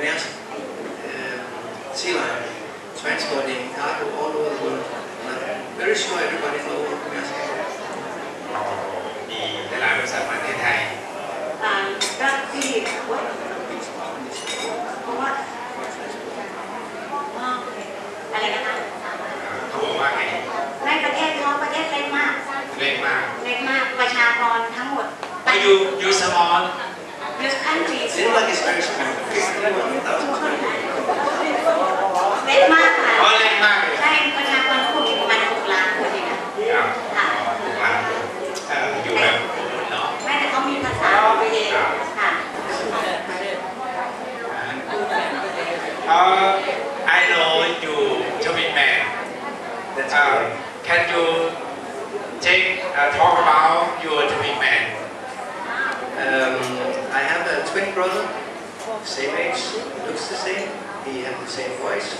Maersk uh, Sea Line, transporting cargo all over the world. And I'm very sure everybody knows Maersk. มีหลายๆบริษัทมาประเทศไทยอ่าก็ที่ว่าเพราะว่าอ๋ออะไรนะคะเขาบอกว่าไงในประเทศเขาประเทศเล็กมาก เล็กมาก เล็กมากประชากรทั้งหมดก็ยูยูส มอล This country It seems like it's very small. 51,000เล็กมากค่ะอ๋อเล็กมากเลยใช่ประชากรทั้งหมดมีประมาณ6ล้านคนเองนะครับค่ะหลังเอ่ออยู่แบบเนาะแม้แต่เขามีภาษาของตัวเองค่ะเอ่อ I know you Twin Man That's uh, correct. can you take uh, talk about your twin brother, same age, looks the same. He had the same voice,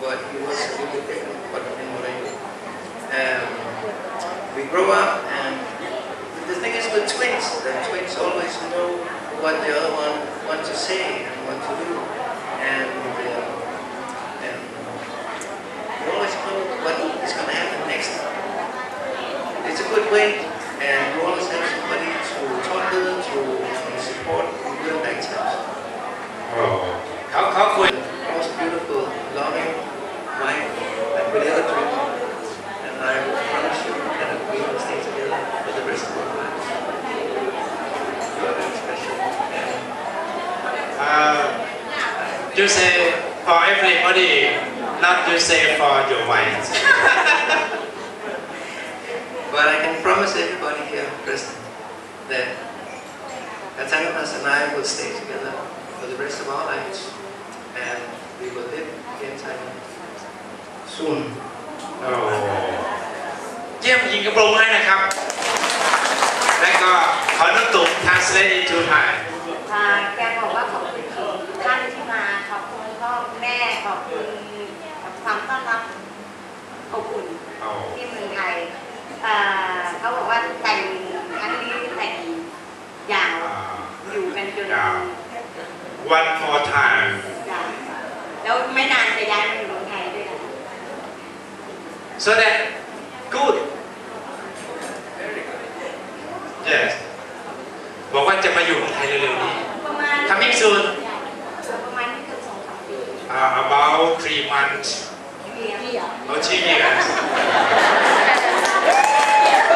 but he was a little bit different but in what I do. Um, we grow up, and the thing is with twins, the twins always know what the other one wants to say and what to do, and, you always know what is going to happen next. It's a good way, will stay together for the rest of our lives. And we will live here in Thailand soon. โอ้เยี่ยมยิงกระโปรงให้นะครับ และก็ขอนุตุก translate into Thai อ่าแกบอกว่าขอบคุณทุกท่านที่มาขอบคุณพ่อคุณแม่ขอบคุณความต้อนรับอบอุ่นโอ้ที่เมืองไทยอ่าเขาบอกว่าแต่งครั้งนี้แต่งยาว อ่าอยู่กันจนยาว one more time ยาวแล้วไม่นานจะย้ายมาอยู่เมืองไทยด้วยกัน so that good yes บอกว่าจะมาอยู่เมืองไทยเร็วๆนี้ ประมาณ coming soon ประมาณไม่เกินสองสามปี uh, about three months เดียว or two years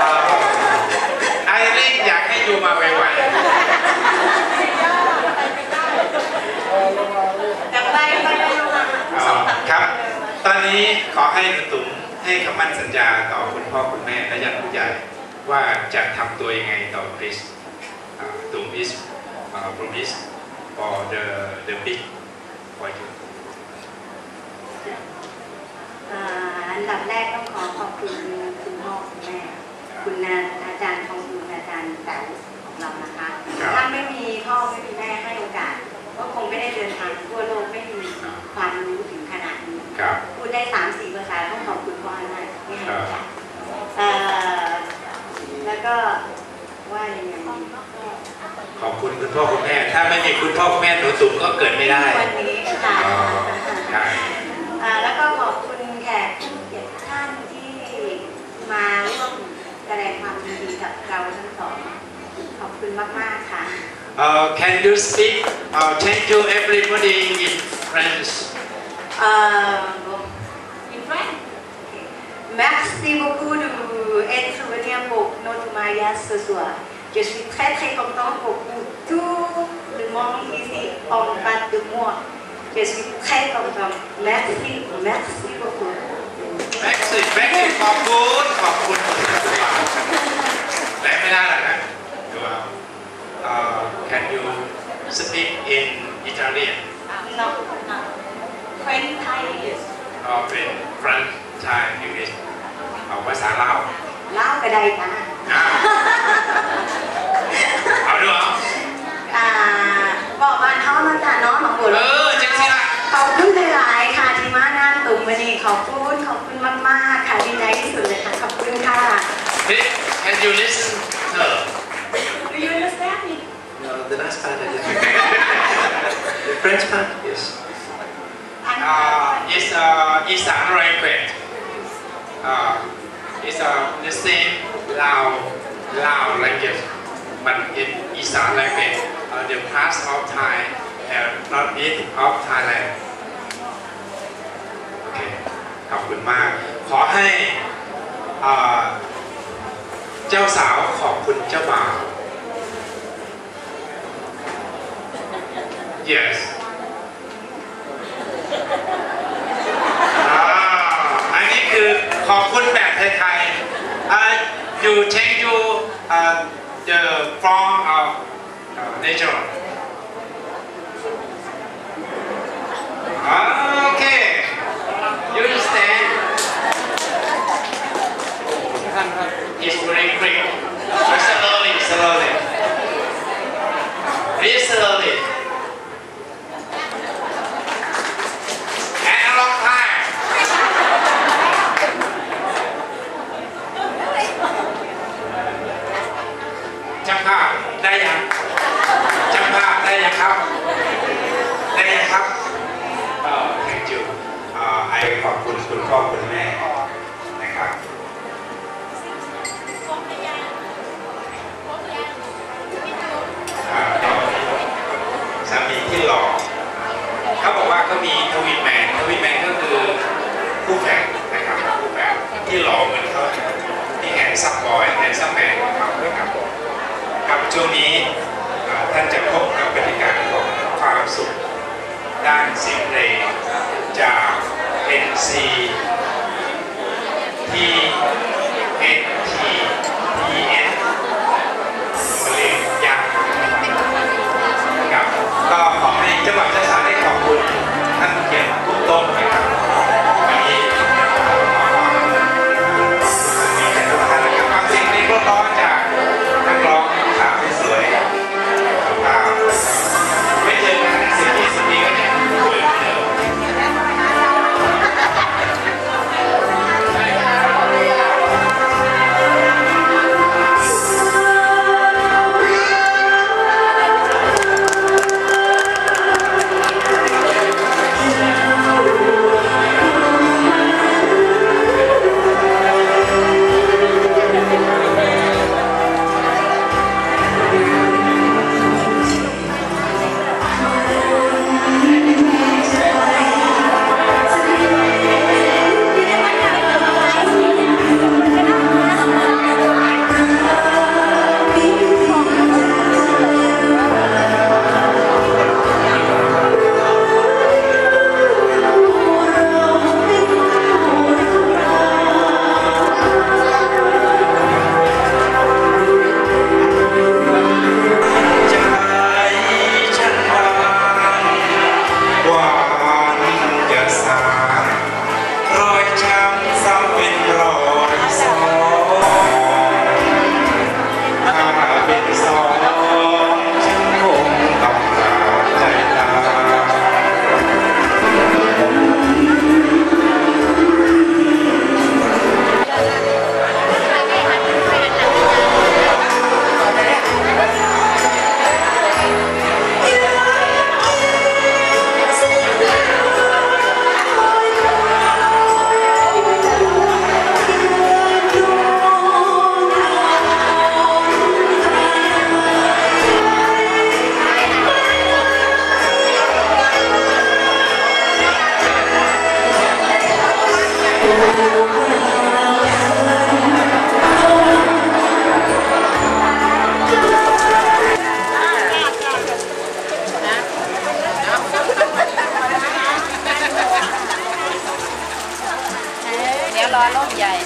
อ่า I think อยากให้อยู่มาไวๆ แต่ไปไปไปมาสองสาม ครับ ปี ตอนนี้ขอให้คุณตุ๋มให้คำมั่นสัญญาต่อคุณพ่อคุณแม่และญาติผู้ใหญ่ว่าจะทำตัวยังไงต่อคริสอ่าตุ๋ม is uh, promise for the the big for you อ่าอันดับแรกต้องขอขอบคุณคุณพ่อคุณแม่ คุณนาอาจารย์ทองคุณอาจารย์แต๋วของเรานะคะครับถ้าไม่มีพ่อไม่มีแม่ให้โอกาส ก็คงไม่ได้เดินทางทั่วโลกไม่มีความรู้ถึงขนาดนี้ครับ พูดได้สามสี่ภาษาต้องขอบคุณพ่อมากที่ให้โอกาสครับเอ่อแล้วก็ว่ายังไงดีขอบคุณคุณพ่อคุณแม่ ถ้าไม่มีคุณพ่อคุณแม่หนูตุ๋มก็เกิดไม่ได้วันนี้ค่ะอ๋อใช่อ่าแล้วก็ขอบคุณแขกผู้เกียรติทุกท่านที่มาร่วมแสดงความยินดีกับเราทั้งสองขอบคุณมากๆค่ะ Uh, can you speak uh, thank you everybody in French เอ่อ in French Merci beaucoup de être venu pour notre mariage ce soir. Je suis très très contente pour vous. Tout le monde ici en bas de moi. Je suis très contente. Merci, merci beaucoup. แม็กซี่แม็กซี่ขอบคุณขอบคุณและไม่ได้หรอกนะดูเอาเอ่อ can you speak in Italian No, no. French Thai is เอาเป็น French Thai English เอาภาษาลาว Lao cái đây ta. อ่าเอาดูเอา À, บอกบ้านเขามาจ้ะเนาะมาบุญเออจังสิล่ะขอบคุณหลายๆค่ะที่มางานตุ่มวันนี้ขอบคุณขอบคุณมากๆค่ะดีใจที่สุดเลยค่ะขอบคุณค่ะ Hey, can you listen her Do you understand me? No, the last part I didn't. the French part? Yes. Uh, is uh, Isan language. Uh, it's uh, the same Lao Lao language, but in Isan language, uh, the past of Thai have not been of Thailand. โอเคขอบคุณมาก ขอให้เจ้าสาวขอบคุณเจ้าบ่าว yes ขอบคุณแบบไทยๆอ่า you change you uh, the form of uh, nature อ่าโอเค you understand it's very quick but slowly slowly ช่วงนี้ท่านจะพบกับบรรยากาศของความสุข ด้านเสียงเพลงจาก NC T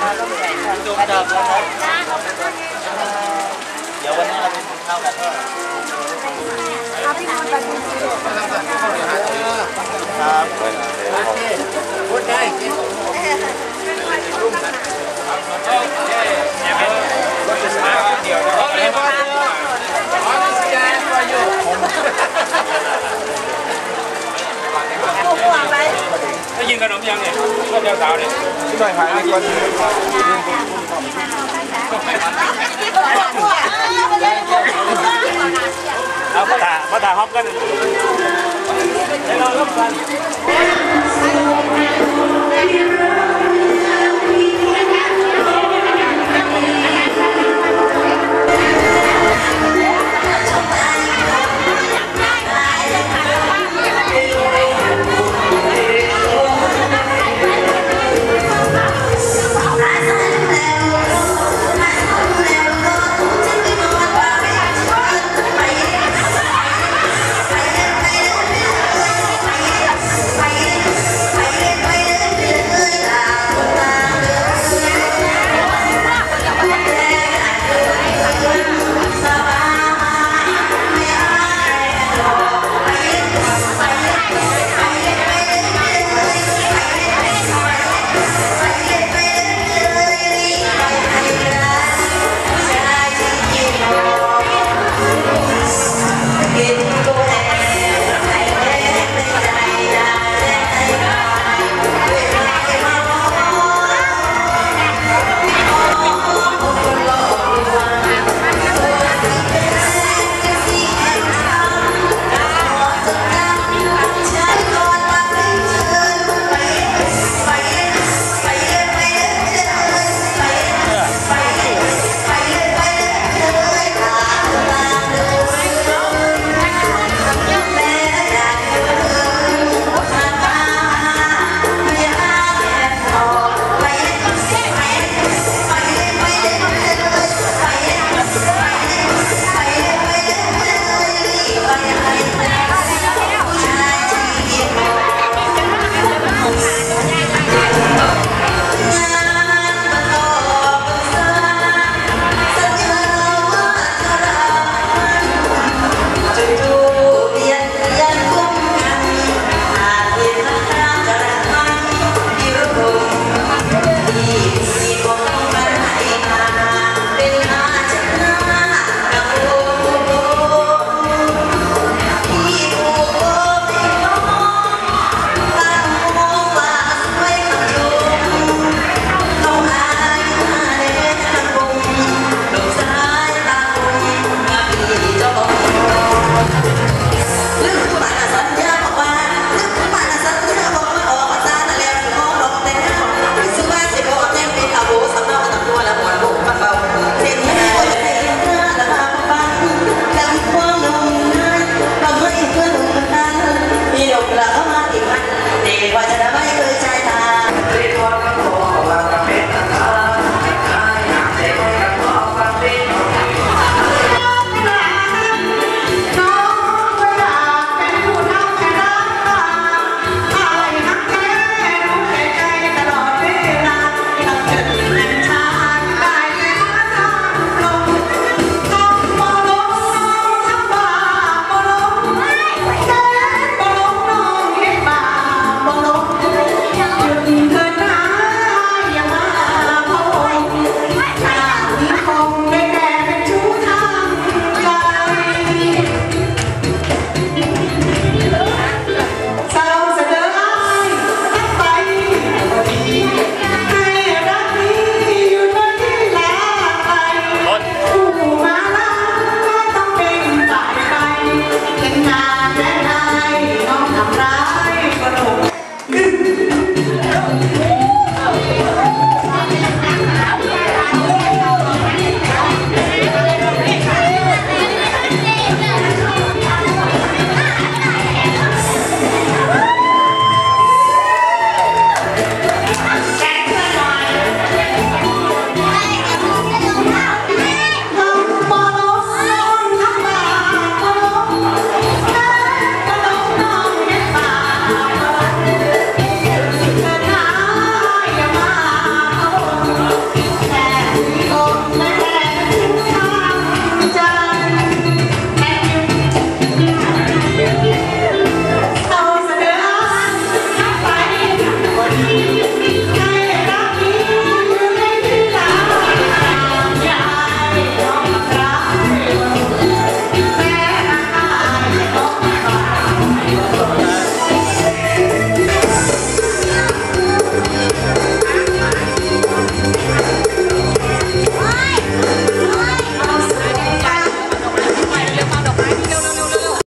อร่มใหญ่รอร่มใหญ่ก่อนสวั สดีค่ะเดี๋ยววันหน้าเราไปกินข้าวกันก็ครับได้ยินขนมยังเนี่ยก็เจ้าสาวเนี่ยพี่หน่อยหายไปก่อนเอามาถ่ายมาถาฮอปกันเดี๋ยวเราเริ่มกัน